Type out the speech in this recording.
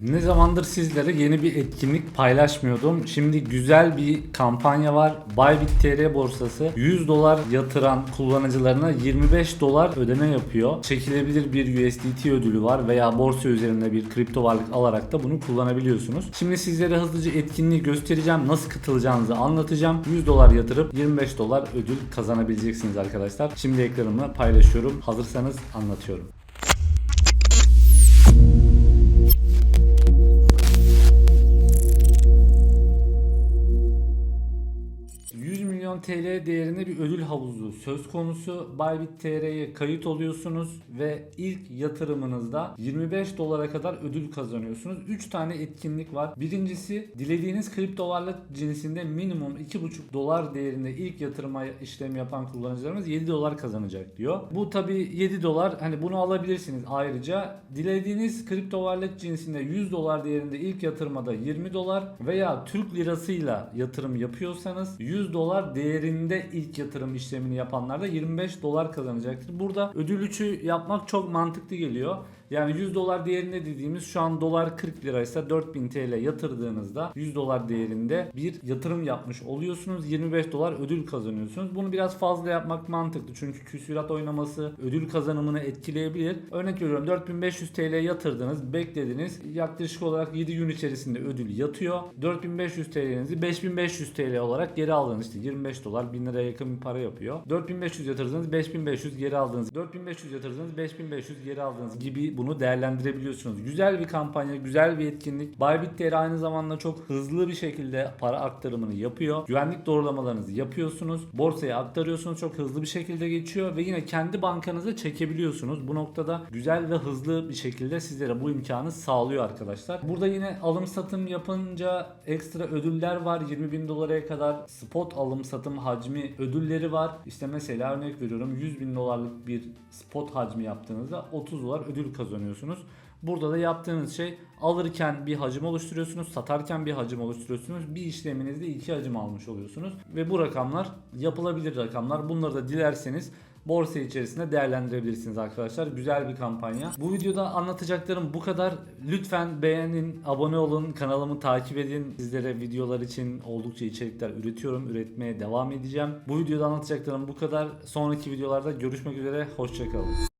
Ne zamandır sizlere yeni bir etkinlik paylaşmıyordum. Şimdi güzel bir kampanya var. Bybit TR borsası 100 dolar yatıran kullanıcılarına 25 dolar ödeme yapıyor. Çekilebilir bir USDT ödülü var veya borsa üzerinde bir kripto varlık alarak da bunu kullanabiliyorsunuz. Şimdi sizlere hızlıca etkinliği göstereceğim. Nasıl katılacağınızı anlatacağım. 100 dolar yatırıp 25 dolar ödül kazanabileceksiniz arkadaşlar. Şimdi ekranımı paylaşıyorum. Hazırsanız anlatıyorum. 100 milyon TL değerinde bir ödül havuzu söz konusu. Bybit TR'ye kayıt oluyorsunuz ve ilk yatırımınızda 25 dolara kadar ödül kazanıyorsunuz. 3 tane etkinlik var. Birincisi dilediğiniz kripto varlık cinsinde minimum 2,5 dolar değerinde ilk yatırıma işlem yapan kullanıcılarımız 7 dolar kazanacak diyor. Bu tabi 7 dolar hani bunu alabilirsiniz ayrıca. Dilediğiniz kripto varlık cinsinde 100 dolar değerinde ilk yatırmada 20 dolar veya Türk lirasıyla yatırım yapıyorsanız 100 dolar değerinde ilk yatırım işlemini yapanlar da 25 dolar kazanacaktır. Burada ödül 3'ü yapmak çok mantıklı geliyor. Yani 100 dolar değerinde dediğimiz şu an dolar 40 liraysa 4000 TL yatırdığınızda 100 dolar değerinde bir yatırım yapmış oluyorsunuz. 25 dolar ödül kazanıyorsunuz. Bunu biraz fazla yapmak mantıklı. Çünkü küsurat oynaması ödül kazanımını etkileyebilir. Örnek veriyorum 4500 TL yatırdınız, beklediniz. Yaklaşık olarak 7 gün içerisinde ödül yatıyor. 4500 TL'nizi 5500 TL olarak geri aldınız. İşte 25 dolar 1000 liraya yakın bir para yapıyor. 4500 yatırdınız 5500 geri aldınız. 4500 yatırdınız 5500 geri aldınız gibi bunu değerlendirebiliyorsunuz. Güzel bir kampanya, güzel bir etkinlik. Bybit TR aynı zamanda çok hızlı bir şekilde para aktarımını yapıyor. Güvenlik doğrulamalarınızı yapıyorsunuz. Borsaya aktarıyorsunuz. Çok hızlı bir şekilde geçiyor ve yine kendi bankanıza çekebiliyorsunuz. Bu noktada güzel ve hızlı bir şekilde sizlere bu imkanı sağlıyor arkadaşlar. Burada yine alım satım yapınca ekstra ödüller var. 20 bin dolara kadar spot alım satım hacmi ödülleri var. İşte mesela örnek veriyorum 100 bin dolarlık bir spot hacmi yaptığınızda 30 dolar ödül kazanıyorsunuz. Burada da yaptığınız şey alırken bir hacim oluşturuyorsunuz, satarken bir hacim oluşturuyorsunuz. Bir işleminizde iki hacim almış oluyorsunuz. Ve bu rakamlar yapılabilir rakamlar. Bunları da dilerseniz borsa içerisinde değerlendirebilirsiniz arkadaşlar. Güzel bir kampanya. Bu videoda anlatacaklarım bu kadar. Lütfen beğenin, abone olun, kanalımı takip edin. Sizlere videolar için oldukça içerikler üretiyorum. Üretmeye devam edeceğim. Bu videoda anlatacaklarım bu kadar. Sonraki videolarda görüşmek üzere. Hoşçakalın.